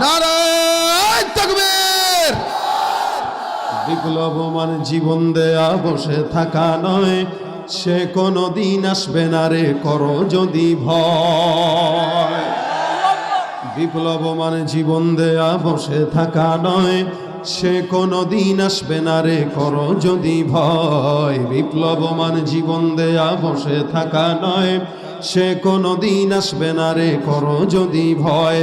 নারায় তকবীর। বিপ্লবমান জীবন দেয়া বসে থাকা নয়, সে কোনো দিন আসবে না রে, করো যদি ভয়। বিপ্লবমান জীবন দেয়া বসে থাকা নয়, সে কোনো দিন আসবে না রে, করো যদি ভয়। বিপ্লবমান জীবন দেয়া বসে থাকা নয়, সে কোনো দিন আসবে না রে, করো যদি ভয়।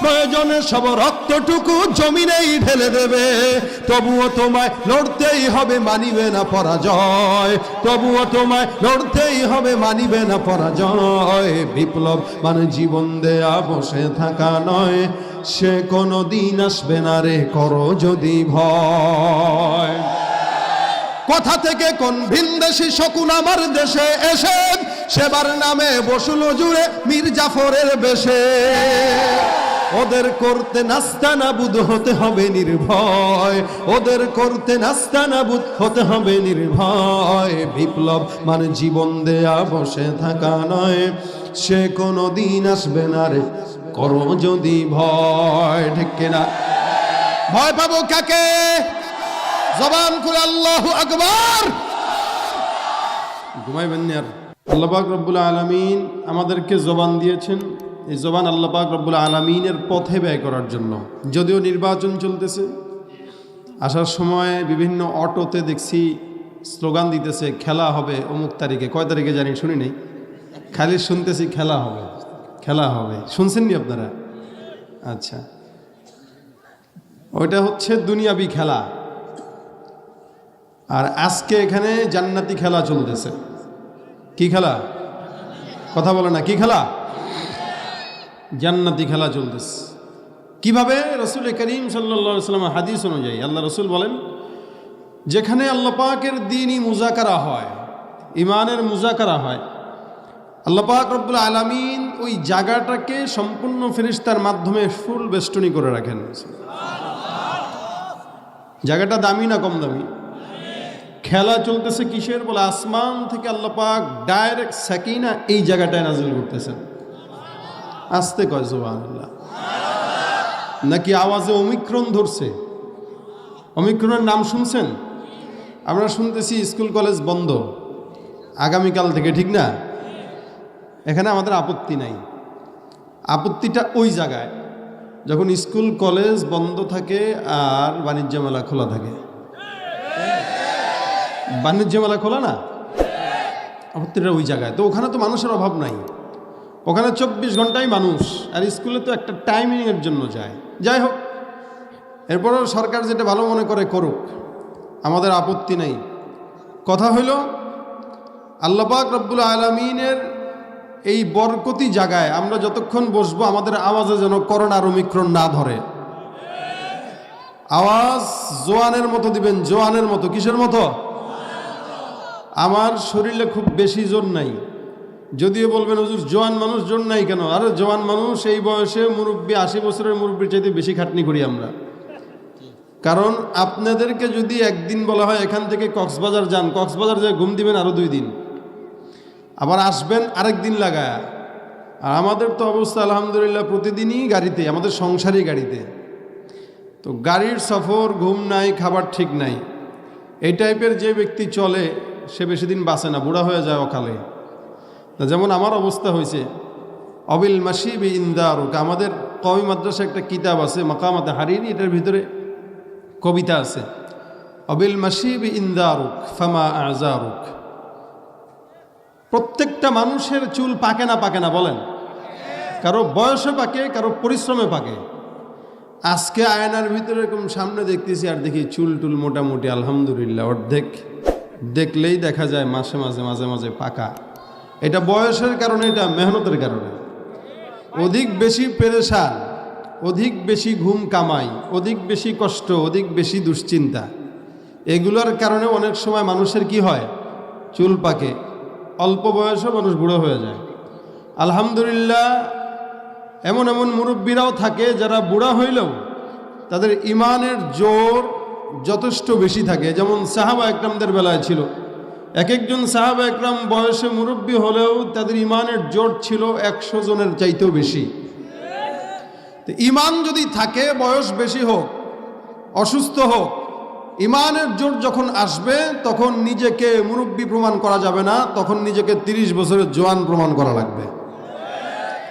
প্রয়োজনে সব রক্তটুকু জমিনেই ঢেলে দেবে। তবুও তোমায় লড়তেই হবে, মানিবে না পরাজয়। তবুও তোমায় লড়তেই হবে, মানিবে না পরাজয়। বিপ্লব মানে জীবন দেয়া, বসে থাকা নয়। সে কোনো দিন আসবে না রে, করো যদি ভয়। কথা থেকে কোন ভিনদেশি শকুন আমার দেশে এসে, সেবার নামে বসুল জুড়ে মীর জাফরের বেশে। ওদের করতে নাস্তা নাবুদ হতে হবে নির্ভয়। ওদের করতে নাস্তা নাবুদ হতে হবে নির্ভয়। বিপ্লব মানে জীবন দেয়া, বসে থাকা নয়। সে কোনো দিন আসবে না রে, করো যদি ভয়। ঠিক কিনা ভয় পাবো কাকে? জবান খুলে আল্লাহ আকবার। ঘুমাইবেন না আর? আল্লাহ রব্বুল আলমিন আমাদেরকে জবান দিয়েছেন এই জবান আল্লাহ পাক রব্বুল আলমিনের পথে ব্যয় করার জন্য। যদিও নির্বাচন চলতেছে, আসার সময় বিভিন্ন অটোতে দেখছি স্লোগান দিতেছে, খেলা হবে অমুক তারিখে। কয় তারিখে জানি, শুনি নেই। খালি শুনতেছি খেলা হবে খেলা হবে। শুনছেননি আপনারা? আচ্ছা। ওইটা হচ্ছে দুনিয়াবি খেলা। আর আজকে এখানে জান্নাতি খেলা চলতেছে। কি খেলা? কথা বলে না, কি খেলা? জান্নাতি খেলা চলতেছে। কীভাবে? রসুল করিম সাল্লা সাল্লাম হাদিস অনুযায়ী, আল্লাহ রসুল বলেন, যেখানে আল্লাহ পাকের দিনই মুজাকারা হয় ইমানের মুজাকারা হয়, আল্লাহ পাক রব্বুল আলমিন ওই জায়গাটাকে সম্পূর্ণ ফেরিস্তার মাধ্যমে ফুল বেষ্টনী করে রাখেন। জায়গাটা দামি না কম দামি? খেলা চলতেছে কিসের? বলে আসমান থেকে আল্লাহ পাক ডাইরেক্ট সাকিনা এই জায়গাটায় নাজিল করতেছেন। আসতে কয় সুবহানাল্লাহ। নাকি আওয়াজে অমিক্রণ ধরছে? অমিক্রণের নাম শুনছেন? আমরা শুনতেছি স্কুল কলেজ বন্ধ। আগামীকাল থেকে, ঠিক না? এখানে আমাদের আপত্তি নাই। আপত্তিটা ওই জায়গায়, যখন স্কুল কলেজ বন্ধ থাকে আর বাণিজ্য মেলা খোলা থাকে। বাণিজ্য মেলা খোলা না? আপত্তিটা ওই জায়গায়। তো ওখানে তো মানুষের অভাব নাই। ওখানে চব্বিশ ঘন্টাই মানুষ, আর স্কুলে তো একটা টাইমিংয়ের জন্য যায়। যাই হোক, এরপরও সরকার যেটা ভালো মনে করে করুক, আমাদের আপত্তি নেই। কথা হইল আল্লাপাক রব্বুল আলমিনের এই বরকতি জায়গায় আমরা যতক্ষণ বসবো, আমাদের আওয়াজে যেন করোনার অমিক্রণ না ধরে। আওয়াজ জোয়ানের মতো দিবেন, জোয়ানের মতো। কিসের মতো? আমার শরীরে খুব বেশি জোর নাই। যদিও বলবেন, হুজুর, জোয়ান মানুষ জোর নাই কেন? আরে, জোয়ান মানুষ এই বয়সে মুরব্বী, আশি বছরের মুরব্বীর চাইতে বেশি খাটনি করি আমরা। কারণ আপনাদেরকে যদি একদিন বলা হয়, এখান থেকে কক্সবাজার যান। কক্সবাজার যে ঘুম দিবেন আরও দুই দিন। আবার আসবেন আরেক দিন লাগায়। আর আমাদের তো অবস্থা, আলহামদুলিল্লাহ, প্রতিদিনই গাড়িতে, আমাদের সংসারই গাড়িতে। তো গাড়ির সফর, ঘুম নাই, খাবার ঠিক নাই। এই টাইপের যে ব্যক্তি চলে, সে বেশি দিন বাঁচে না, বুড়া হয়ে যায় অকালে। তা যেমন আমার অবস্থা হয়েছে, অবিল মাসিব ইন্দারুক, আমাদের কবি মাদ্রাসা একটা কিতাব আছে, মাকামাতে হারিনি, এটার ভিতরে কবিতা আছে। অবিল মাসিব ইন্দারুক, ফামা আজারুক প্রত্যেকটা মানুষের চুল পাকে না পাকে না, বলেন। কারও বয়সে পাকে, কারও পরিশ্রমে পাকে। আজকে আয়নার ভিতরে এরকম সামনে দেখতেছি, আর দেখি চুল টুল মোটামুটি, আলহামদুলিল্লাহ, অর্ধেক দেখলেই দেখা যায় মাসে মাঝে মাঝে মাঝে পাকা। এটা বয়সের কারণে, এটা মেহনতের কারণে। অধিক বেশি পেরেশান, অধিক বেশি ঘুম কামাই, অধিক বেশি কষ্ট, অধিক বেশি দুশ্চিন্তা। এগুলোর কারণে অনেক সময় মানুষের কি হয়? চুল পাকে। অল্প বয়সে মানুষ বুড়ো হয়ে যায়। আলহামদুলিল্লাহ, এমন এমন মুরব্বীরাও থাকে যারা বুড়া হইলেও তাদের ইমানের জোর যথেষ্ট বেশি থাকে। যেমন সাহাবা একরামদের বেলায় ছিল। এক একজন সাহাব একরাম বয়সে মুরব্বী হলেও তাদের ইমানের জোট ছিল একশো জনের চাইতেও বেশি। তো ইমান যদি থাকে, বয়স বেশি হোক, অসুস্থ হোক, ইমানের জোর যখন আসবে, তখন নিজেকে মুরব্বী প্রমাণ করা যাবে না, তখন নিজেকে তিরিশ বছরের জোয়ান প্রমাণ করা লাগবে।